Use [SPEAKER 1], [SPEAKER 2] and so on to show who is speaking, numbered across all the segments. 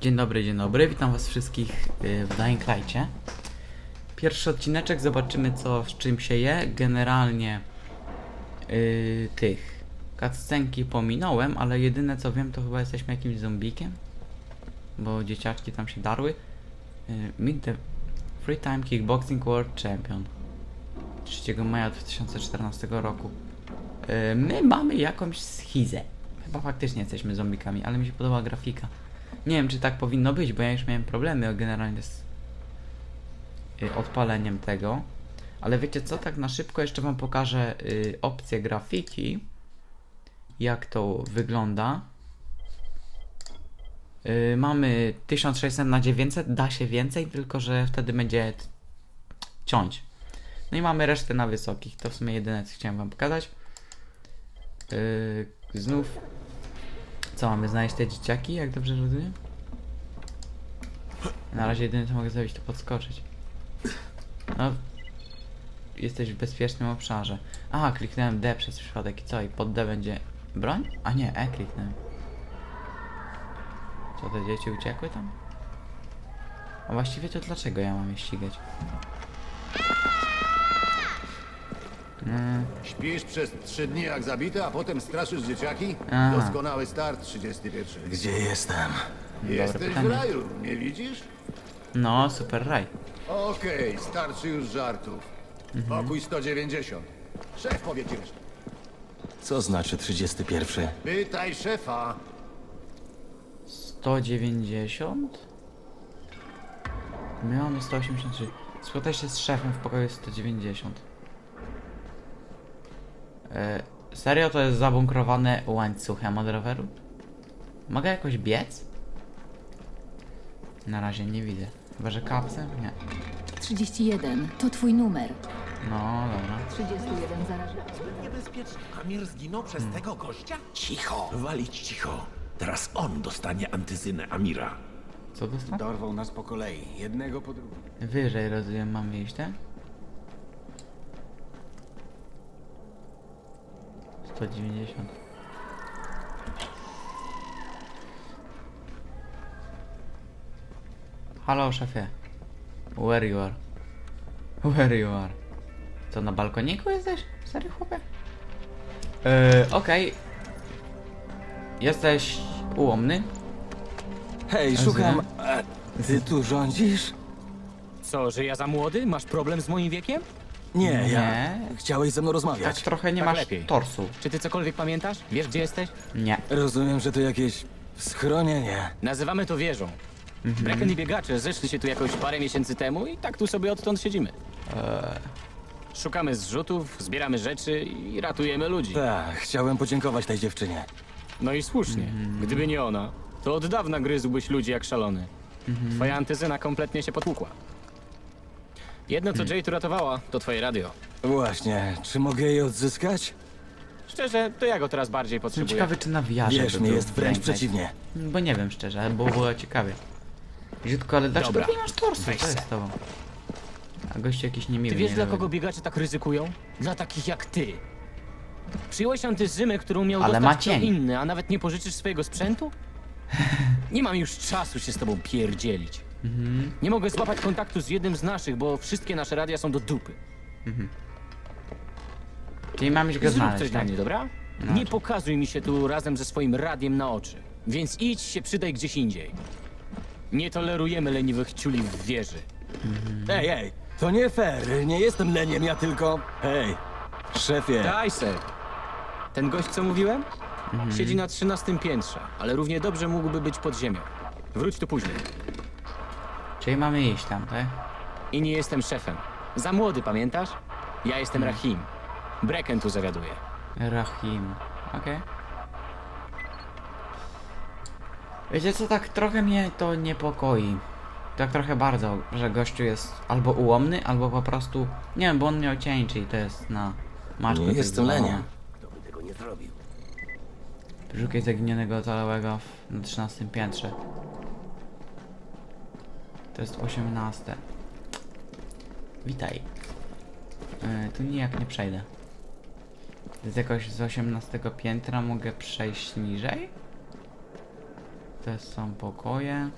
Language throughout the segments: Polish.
[SPEAKER 1] Dzień dobry, dzień dobry, witam was wszystkich y, w Dying Light'cie. Pierwszy odcineczek, zobaczymy co, z czym się je. Generalnie y, tych cutscenki pominąłem, ale jedyne co wiem to chyba jesteśmy jakimś zombikiem. Bo dzieciaczki tam się darły. Y, meet the Free Time Kickboxing World Champion. 3 maja 2014 roku. Y, my mamy jakąś schizę. Chyba faktycznie jesteśmy zombikami, ale mi się podoba grafika. Nie wiem, czy tak powinno być, bo ja już miałem problemy generalnie z y, odpaleniem tego. Ale wiecie co, tak na szybko jeszcze wam pokażę y, opcję grafiki. Jak to wygląda. Y, mamy 1600 na 900, da się więcej, tylko że wtedy będzie ciąć. No i mamy resztę na wysokich. To w sumie jedyne co chciałem wam pokazać. Znów. Co mamy znaleźć te dzieciaki, jak dobrze rozumiem? Na razie jedyne co mogę zrobić to podskoczyć. No. Jesteś w bezpiecznym obszarze. A, kliknąłem D przez przypadek i co? I pod D będzie broń? A nie, E kliknąłem. Co te dzieci uciekły tam? A właściwie to dlaczego ja mam je ścigać? Mm,
[SPEAKER 2] Śpisz przez trzy dni jak zabity, a potem straszysz dzieciaki?
[SPEAKER 1] Aha.
[SPEAKER 2] Doskonały start 31.
[SPEAKER 3] Gdzie jestem?
[SPEAKER 2] Jesteś w raju, nie widzisz?
[SPEAKER 1] no, super raj.
[SPEAKER 2] Okej, starczy już żartów.
[SPEAKER 1] Mhm.
[SPEAKER 2] Pokój 190. Szef powie ci resztę.
[SPEAKER 3] Co znaczy 31?
[SPEAKER 2] Pytaj szefa.
[SPEAKER 1] 190? My mamy 183. Spotkaj się z szefem w pokoju 190. E, serio to jest zabunkrowane łańcuchem od roweru? Mogę jakoś biec? Na razie nie widzę. Chyba, że kapsem? Nie.
[SPEAKER 4] 31. To twój numer.
[SPEAKER 1] No, dobra.
[SPEAKER 4] 31 zarażony.
[SPEAKER 5] Niebezpieczny. Amir zginął przez
[SPEAKER 1] Hmm.
[SPEAKER 5] tego gościa? Cicho! Walić cicho. Teraz on dostanie antyzynę Amira.
[SPEAKER 1] Co dostał?
[SPEAKER 2] Dorwał nas po kolei, jednego po drugim.
[SPEAKER 1] Wyżej rozumiem, mamy iść, tak? 190. Halo szefie. Where you are? Where you are? Co, na balkoniku jesteś? Serio chłopie? Eee, okej. Jesteś ułomny?
[SPEAKER 3] Hej, szukam. E, ty tu rządzisz?
[SPEAKER 6] Co, że ja za młody? Masz problem z moim wiekiem?
[SPEAKER 3] Nie,
[SPEAKER 1] Nie.
[SPEAKER 3] ja. Chciałeś ze mną
[SPEAKER 1] Tak
[SPEAKER 3] rozmawiać.
[SPEAKER 1] trochę nie
[SPEAKER 6] Tak
[SPEAKER 1] masz
[SPEAKER 6] lepiej.
[SPEAKER 1] torsu.
[SPEAKER 6] Czy ty cokolwiek pamiętasz? Wiesz, gdzie jesteś?
[SPEAKER 1] Nie.
[SPEAKER 3] Rozumiem, że to jakieś schronienie.
[SPEAKER 6] Nazywamy to wieżą.
[SPEAKER 1] Mhm.
[SPEAKER 6] Bracken i biegacze zeszli się tu jakoś parę miesięcy temu i tak tu sobie odtąd siedzimy.
[SPEAKER 1] Eee.
[SPEAKER 6] Szukamy zrzutów, zbieramy rzeczy i ratujemy ludzi.
[SPEAKER 3] Tak, chciałem podziękować tej dziewczynie.
[SPEAKER 6] No i słusznie.
[SPEAKER 1] Mhm.
[SPEAKER 6] Gdyby nie ona, to od dawna gryzłbyś ludzi jak szalony.
[SPEAKER 1] Mhm.
[SPEAKER 6] Twoja antyzyna kompletnie się potłukła. Jedno, co Jay tu ratowała, to twoje radio.
[SPEAKER 3] Właśnie, czy mogę jej odzyskać?
[SPEAKER 6] Szczerze, to ja go teraz bardziej
[SPEAKER 1] Jestem
[SPEAKER 6] potrzebuję.
[SPEAKER 1] ciekawy, czy na wiarze
[SPEAKER 3] Wiesz,
[SPEAKER 1] by
[SPEAKER 3] mi jest wręcz przeciwnie.
[SPEAKER 1] Bo nie wiem szczerze, bo było ciekawie. Brzydko, ale dlaczego
[SPEAKER 6] Dobra,
[SPEAKER 1] nie masz torsu?
[SPEAKER 6] weź
[SPEAKER 1] Co jest z tobą? A gościu jakiś niemiły.
[SPEAKER 6] Ty wiesz,
[SPEAKER 1] nie
[SPEAKER 6] dla kogo biegacze tak ryzykują? Dla takich jak ty. Przyjąłeś antyzymę, którą miał
[SPEAKER 1] Ale
[SPEAKER 6] dostać kto
[SPEAKER 1] cień.
[SPEAKER 6] inny, a nawet nie pożyczysz swojego sprzętu? Nie mam już czasu się z tobą pierdzielić.
[SPEAKER 1] Mhm.
[SPEAKER 6] Nie mogę złapać kontaktu z jednym z naszych, bo wszystkie nasze radia są do dupy.
[SPEAKER 1] Czyli mam iść go
[SPEAKER 6] Zrób
[SPEAKER 1] znaleźć,
[SPEAKER 6] coś dla
[SPEAKER 1] tak?
[SPEAKER 6] mnie, dobra?
[SPEAKER 1] No.
[SPEAKER 6] Nie pokazuj mi się tu razem ze swoim radiem na oczy. Więc idź się przydaj gdzieś indziej. Nie tolerujemy leniwych ciuli w wieży.
[SPEAKER 3] Ej, ej, to nie fair. Nie jestem leniem, ja tylko. Hej, szefie.
[SPEAKER 6] Daj se. Ten gość, co mówiłem?
[SPEAKER 1] Mhm.
[SPEAKER 6] Siedzi na trzynastym piętrze, ale równie dobrze mógłby być pod ziemią. Wróć tu później.
[SPEAKER 1] Czyli mamy iść tam, tak?
[SPEAKER 6] I nie jestem szefem. Za młody, pamiętasz? Ja jestem
[SPEAKER 1] Mhm.
[SPEAKER 6] Rahim. Brecken tu zawiaduje.
[SPEAKER 1] Rahim. Okej. Wiecie co, tak trochę mnie to niepokoi. Tak trochę bardzo, że gościu jest albo ułomny, albo po prostu... Nie wiem, bo on miał cień, czyli to jest na... Maczku
[SPEAKER 3] Nie
[SPEAKER 1] tak
[SPEAKER 3] jestem
[SPEAKER 1] zwaną.
[SPEAKER 3] leniem.
[SPEAKER 1] Szukaj zaginionego ocalałego w, na 13 piętrze. To jest 18. Witaj. Yy, tu nijak nie przejdę. Z jakoś z 18 piętra mogę przejść niżej? To są pokoje.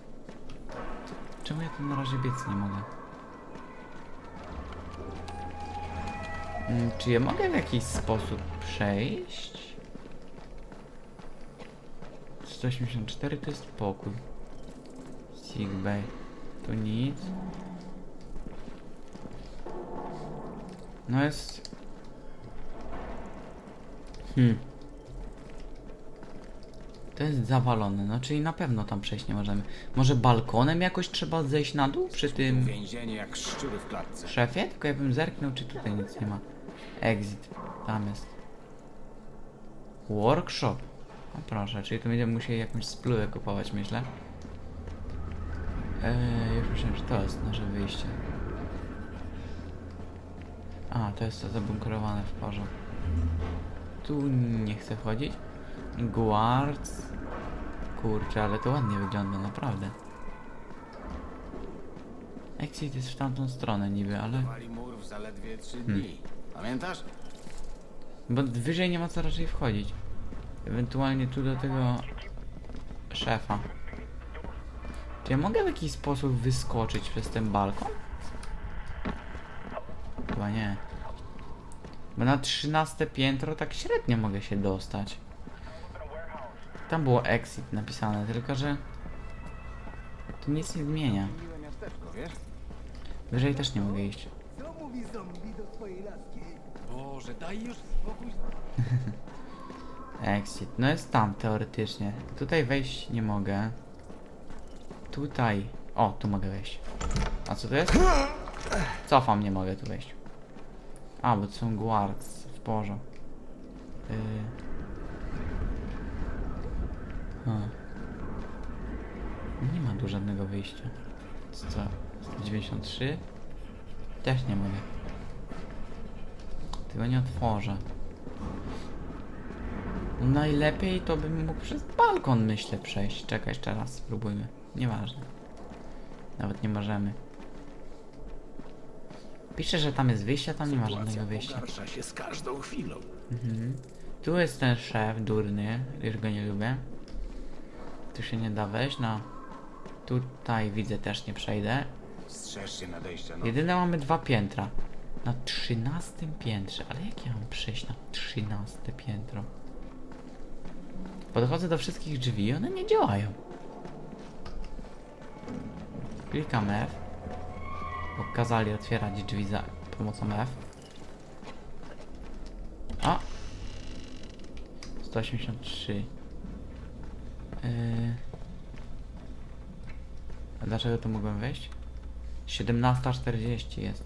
[SPEAKER 1] Czemu ja tu na razie biec nie mogę? Mm, Czy ja mogę w jakiś sposób przejść? 184 to jest pokój. Sick bay. Tu nic. No jest... Hmm. To jest zawalone, no czyli na pewno tam przejść nie możemy. Może balkonem jakoś trzeba zejść na dół przy tym
[SPEAKER 3] Więzienie jak szczury w klatce.
[SPEAKER 1] szefie? Tylko ja bym zerknął, czy tutaj nic nie ma. Exit, tam jest. Workshop. O proszę, czyli tu będziemy musieli jakąś spluwę kupować, myślę. Eee, już myślałem, że to jest nasze wyjście. A, to jest to zabunkrowane w porze. Tu nie chcę wchodzić. Guards. Kurczę, ale to ładnie wygląda, naprawdę. Exit jest w tamtą stronę niby, ale...
[SPEAKER 2] Wali mur w zaledwie dni. Pamiętasz?
[SPEAKER 1] Bo wyżej nie ma co raczej wchodzić. Ewentualnie tu do tego szefa. Czy ja mogę w jakiś sposób wyskoczyć przez ten balkon? Chyba nie. Bo na 13 piętro tak średnio mogę się dostać. Tam było exit napisane, tylko że to nic nie zmienia. Wyżej też nie mogę iść.
[SPEAKER 5] Boże, daj już spokój.
[SPEAKER 1] Exit. No jest tam teoretycznie. Tutaj wejść nie mogę. Tutaj. O, tu mogę wejść. A co to jest? Cofam, nie mogę tu wejść. A, bo to są guards w porze. Yy. Hmm. Nie ma tu żadnego wyjścia. Co? 193? Też nie mogę. Tego nie otworzę. Najlepiej to bym mógł przez balkon, myślę, przejść. Czekaj, jeszcze raz, spróbujmy. Nieważne. Nawet nie możemy. Pisze, że tam jest wyjście, a tam nie ma żadnego wyjścia.
[SPEAKER 5] Pogarsza się z każdą chwilą.
[SPEAKER 1] Tu jest ten szef, durny, już go nie lubię. Tu się nie da wejść, no. Tutaj widzę, też nie przejdę.
[SPEAKER 2] Strzeż się nadejścia no.
[SPEAKER 1] Jedyne mamy dwa piętra. Na trzynastym piętrze. Ale jak ja mam przejść na trzynaste piętro? Podchodzę do wszystkich drzwi i one nie działają. Klikam F. Bo kazali otwierać drzwi za pomocą F. A! 183. Yy... A dlaczego tu mogłem wejść? 17.40 jest.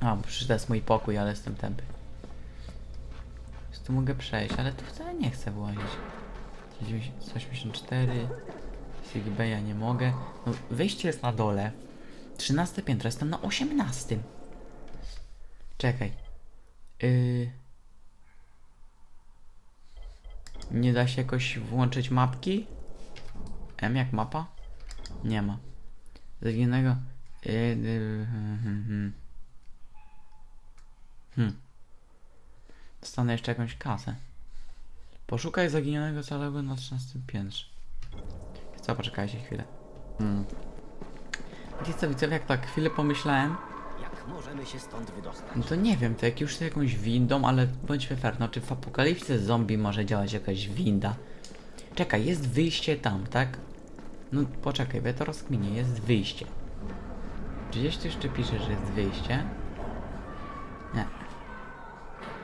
[SPEAKER 1] A, bo przecież to jest mój pokój, ale jestem tępy. Więc tu mogę przejść, ale tu wcale nie chcę włazić. 184. Sigbeja nie mogę. No, wyjście jest na dole. 13 piętro, jestem na 18. Czekaj. Yy... Nie da się jakoś włączyć mapki? M jak mapa? Nie ma. Zaginionego. Hmm, hmm, hmm. Hmm. Dostanę jeszcze jakąś kasę. Poszukaj zaginionego całego na 13 piętrze. Co, poczekajcie chwilę. Hmm. Wiecie co, widzowie, jak tak chwilę pomyślałem,
[SPEAKER 7] Jak możemy się stąd wydostać?
[SPEAKER 1] no to nie wiem, to jak już z jakąś windą, ale bądźmy fair, no czy w apokalipsie zombie może działać jakaś winda? Czekaj, jest wyjście tam, tak? No poczekaj, bo ja to rozkminię, jest wyjście. Czy gdzieś tu jeszcze pisze, że jest wyjście? Nie.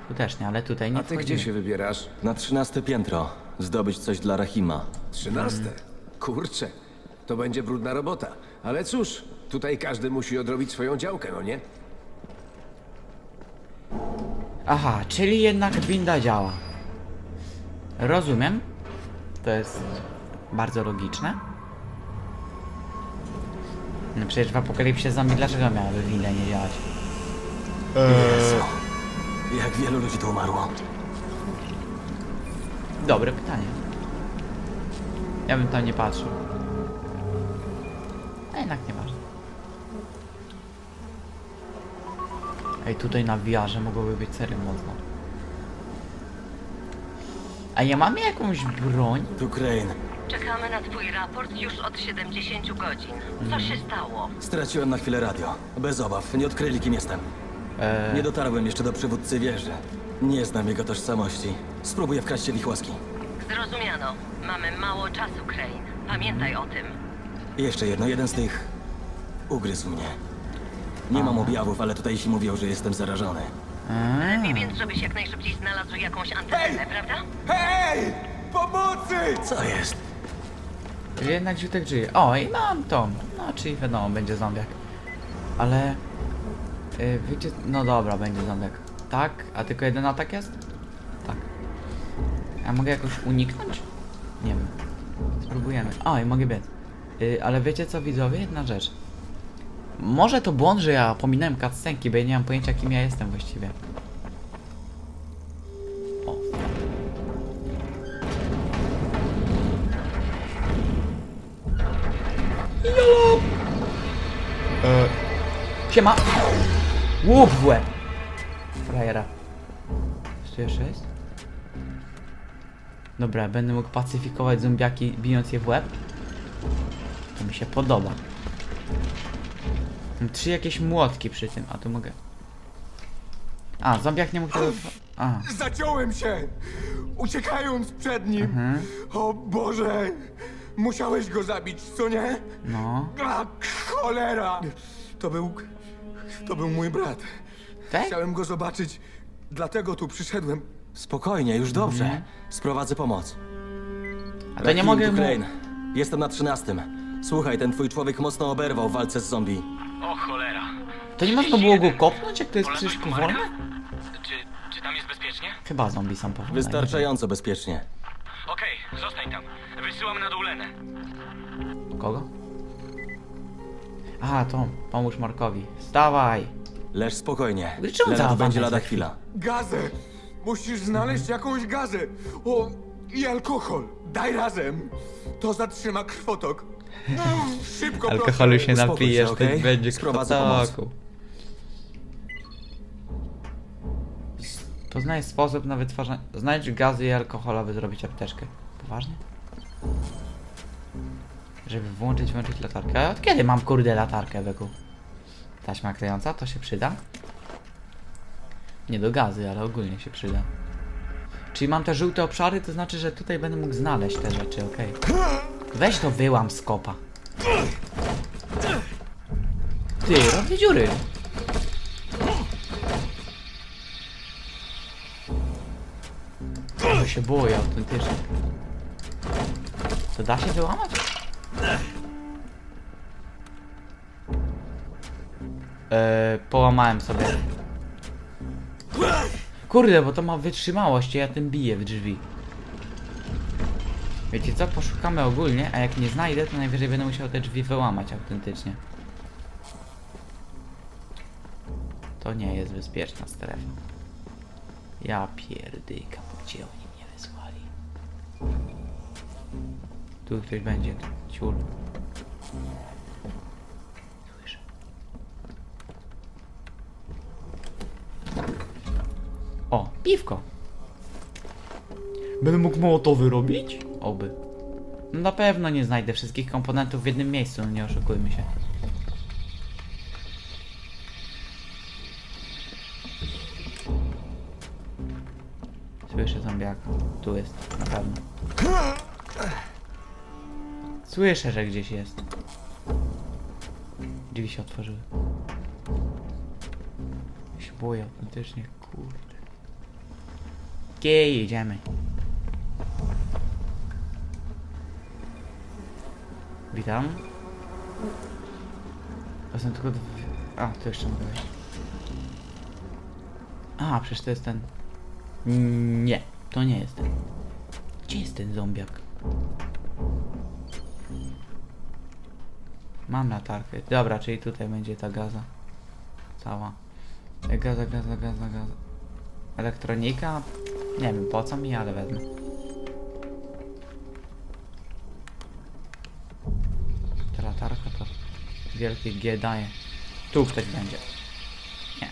[SPEAKER 1] Tu też nie, ale tutaj nie
[SPEAKER 2] A ty
[SPEAKER 1] wchodzimy.
[SPEAKER 2] gdzie się wybierasz?
[SPEAKER 3] Na trzynaste piętro. Zdobyć coś dla Rahima.
[SPEAKER 2] Trzynaste. Kurczę, to będzie brudna robota. Ale cóż, tutaj każdy musi odrobić swoją działkę, no nie?
[SPEAKER 1] Aha, czyli jednak winda działa. Rozumiem. To jest bardzo logiczne. No przecież w apokalipsie zombie dlaczego miałaby winda nie działać?
[SPEAKER 3] Jezu. Jak wielu ludzi tu umarło.
[SPEAKER 1] Dobre pytanie. Ja bym tam nie patrzył. A jednak nieważne. Ej, tutaj na wiarze mogłoby być serio mocno. A ja mam jakąś broń?
[SPEAKER 3] Tu Crane.
[SPEAKER 8] Czekamy na twój raport już od 70 godzin. Co się stało?
[SPEAKER 3] Straciłem na chwilę radio. Bez obaw, nie odkryli kim jestem. Nie dotarłem jeszcze do przywódcy wieży. Nie znam jego tożsamości. Spróbuję wkraść się w ich łaski.
[SPEAKER 8] Zrozumiano. Mamy mało czasu, Crane. Pamiętaj o tym.
[SPEAKER 3] Jeszcze jedno, jeden z tych ugryzł mnie. Nie mam objawów, ale tutaj się mówią, że jestem zarażony.
[SPEAKER 8] Lepiej więc, żebyś jak najszybciej znalazł jakąś antennę, prawda?
[SPEAKER 3] Hej! Pomocy! Co jest?
[SPEAKER 1] Jednak ziutek żyje. O, i mam to. No, czyli wiadomo, będzie zombiak. Ale... Yy, wiecie... No dobra, będzie zombiak. Tak? A tylko jeden atak jest? A mogę jakoś uniknąć? Nie wiem. Spróbujemy. O, i mogę biec. Yy, ale wiecie co, widzowie? Jedna rzecz. Może to błąd, że ja pominąłem cutscenki, bo ja nie mam pojęcia kim ja jestem właściwie. O. Siema! Łup w łeb! Frajera. Tu jeszcze jest? Dobra, będę mógł pacyfikować zombiaki bijąc je w łeb. To mi się podoba. Mam trzy jakieś młotki przy tym, a tu mogę... A, zombiak nie mógł tego... A,
[SPEAKER 9] Zaciąłem się! Uciekając przed nim!
[SPEAKER 1] Mhm.
[SPEAKER 9] O Boże! Musiałeś go zabić, co nie?
[SPEAKER 1] no...
[SPEAKER 9] A, cholera! To był... To był mój brat.
[SPEAKER 1] Tak?
[SPEAKER 9] Chciałem go zobaczyć, dlatego tu przyszedłem.
[SPEAKER 3] Spokojnie, już dobrze. Sprowadzę pomoc.
[SPEAKER 1] A to nie mogę mu...
[SPEAKER 3] Crane. Jestem na trzynastym. Słuchaj, ten twój człowiek mocno oberwał w walce z zombie.
[SPEAKER 6] O cholera.
[SPEAKER 1] To nie można było go kopnąć, jak to jest przecież powolne?
[SPEAKER 6] Czy, czy tam jest bezpiecznie?
[SPEAKER 1] Chyba zombie są powolne.
[SPEAKER 3] Wystarczająco bezpiecznie.
[SPEAKER 6] Okej, zostań tam. Wysyłam na dół Lenę.
[SPEAKER 1] Kogo? A, to pomóż Markowi. Wstawaj!
[SPEAKER 3] Leż spokojnie.
[SPEAKER 1] Czemu za
[SPEAKER 3] będzie lada
[SPEAKER 1] za
[SPEAKER 3] chwila.
[SPEAKER 9] Gazę! Musisz znaleźć jakąś gazę! O, i alkohol! Daj razem! To zatrzyma krwotok. Mm, Szybko,
[SPEAKER 1] Alkoholu
[SPEAKER 9] proszę.
[SPEAKER 1] się
[SPEAKER 3] Uspokój
[SPEAKER 1] napijesz,
[SPEAKER 3] się,
[SPEAKER 1] to
[SPEAKER 3] okej?
[SPEAKER 1] będzie
[SPEAKER 3] Sprowadzę
[SPEAKER 1] krwotoku. Poznaj sposób na wytwarzanie... Znajdź gazy i alkohol, aby zrobić apteczkę. Poważnie? Żeby włączyć, włączyć latarkę. A od kiedy mam kurde latarkę, Beku? Taśma klejąca? To się przyda? Nie do gazy, ale ogólnie się przyda. Czyli mam te żółte obszary, to znaczy, że tutaj będę mógł znaleźć te rzeczy, okej. Weź to wyłam z kopa. Ty, robię dziury. To się boję autentycznie. To da się wyłamać? Eee, połamałem sobie. Kurde, bo to ma wytrzymałość, ja tym biję w drzwi. Wiecie co, poszukamy ogólnie, a jak nie znajdę, to najwyżej będę musiał te drzwi wyłamać autentycznie. To nie jest bezpieczna strefa. Ja pierdykam, gdzie oni mnie wysłali? Tu ktoś będzie, ciul. O, piwko. Będę mógł mołotowy robić? Oby. No na pewno nie znajdę wszystkich komponentów w jednym miejscu, no nie oszukujmy się. Słyszę zombiaka. Tu jest, na pewno. Słyszę, że gdzieś jest. Drzwi się otworzyły. Ja się boję autentycznie, kurde. Okej, jedziemy. Witam. To są tylko dwie... A, to jeszcze mogę wejść. A, przecież to jest ten... Nie, to nie jest ten. Gdzie jest ten zombiak? Mam latarkę. Dobra, czyli tutaj będzie ta gaza. Cała. Gaza, gaza, gaza, gaza. Elektronika? Nie wiem po co mi, ale wezmę. Ta latarka to wielkie G daje. Tu ktoś będzie. Nie.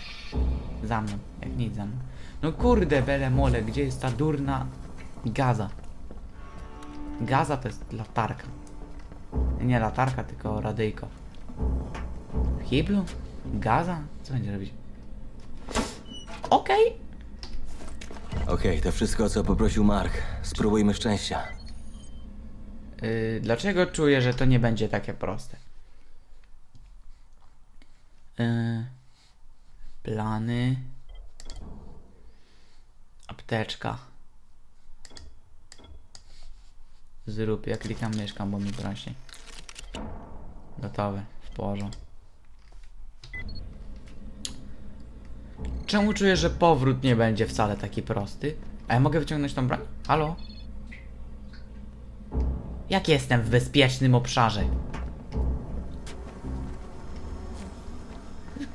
[SPEAKER 1] Za mną. Jak nic za mną. No kurde, bele mole, gdzie jest ta durna gaza? Gaza to jest latarka. Nie latarka, tylko radyjko. Hiblu? Gaza? Co będzie robić? Okej.
[SPEAKER 3] Okej, to wszystko, co poprosił Mark. Spróbujmy szczęścia.
[SPEAKER 1] Yy, dlaczego czuję, że to nie będzie takie proste? Yy, plany. Apteczka. Zrób. Ja klikam mieszkam, bo mi prosi. Gotowe. W porządku. Czemu czuję, że powrót nie będzie wcale taki prosty? A ja mogę wyciągnąć tą broń? Halo? Jak jestem w bezpiecznym obszarze?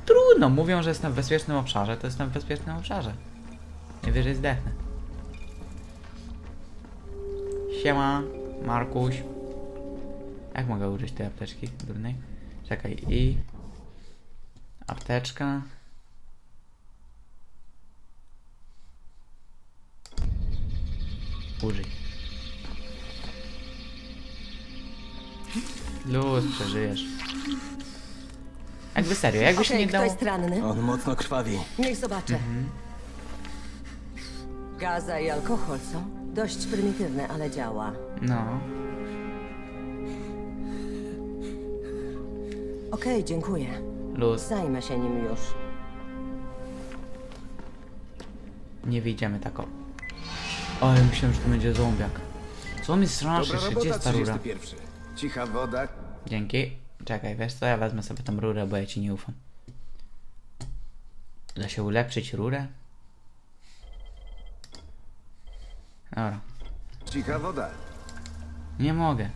[SPEAKER 1] Trudno, mówią, że jestem w bezpiecznym obszarze, to jestem w bezpiecznym obszarze. Najwyżej zdechnę. Siema, Markuś. Jak mogę użyć tej apteczki durnej? Czekaj, i... Apteczka. Użyj. Luz, przeżyjesz. Jakby serio, jakby się
[SPEAKER 10] Okej,
[SPEAKER 1] nie
[SPEAKER 10] kto
[SPEAKER 1] dało...
[SPEAKER 10] jest ranny?
[SPEAKER 3] On mocno krwawi.
[SPEAKER 10] Niech zobaczę.
[SPEAKER 1] Mhm.
[SPEAKER 10] Gaza i alkohol, co? Dość prymitywne, ale działa.
[SPEAKER 1] No.
[SPEAKER 10] Okej, dziękuję.
[SPEAKER 1] Luz.
[SPEAKER 10] Zajmę się nim już.
[SPEAKER 1] Nie wyjdziemy tak o. Ale myślałem, że to będzie zombiak. Co mi straszy,
[SPEAKER 2] Dobra robota,
[SPEAKER 1] 30 rura.
[SPEAKER 2] 31. Cicha woda.
[SPEAKER 1] Dzięki. Czekaj, wiesz co, ja wezmę sobie tą rurę, bo ja ci nie ufam. Da się ulepszyć rurę? Dobra.
[SPEAKER 2] Cicha woda.
[SPEAKER 1] Nie mogę.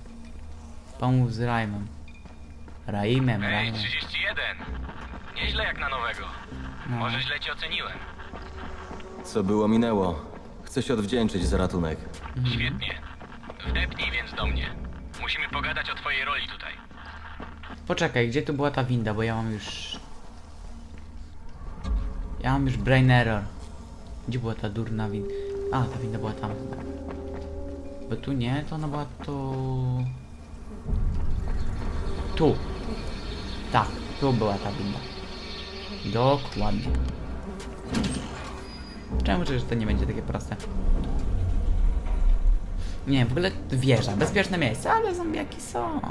[SPEAKER 1] Pomów z Raimem. Raimem, Raimem.
[SPEAKER 6] 31. Nieźle jak na nowego.
[SPEAKER 1] No.
[SPEAKER 6] Może źle cię oceniłem.
[SPEAKER 3] Co było, minęło. Chcę się odwdzięczyć za ratunek.
[SPEAKER 6] Świetnie. Wdepnij więc do mnie. Musimy pogadać o twojej roli tutaj.
[SPEAKER 1] Poczekaj, gdzie tu była ta winda, bo ja mam już... Ja mam już brain error. Gdzie była ta durna winda? A, ta winda była tam. Bo tu nie, to ona była tu... Tu. Tak, tu była ta winda. Dokładnie. Czemu że to nie będzie takie proste? Nie, w ogóle wieża, bezpieczne miejsce, ale zombiaki są.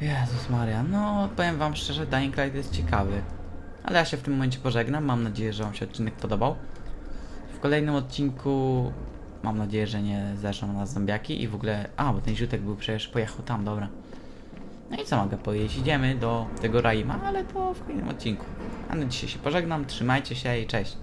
[SPEAKER 1] Jezus Maria, no powiem wam szczerze, Dying Light jest ciekawy. Ale ja się w tym momencie pożegnam, mam nadzieję, że wam się odcinek podobał. W kolejnym odcinku mam nadzieję, że nie zeszną nas zombiaki i w ogóle... A, bo ten ziutek był przecież, pojechał tam, dobra. No i co mogę powiedzieć, idziemy do tego Raima, ale to w kolejnym odcinku. A na dzisiaj się pożegnam, trzymajcie się i cześć.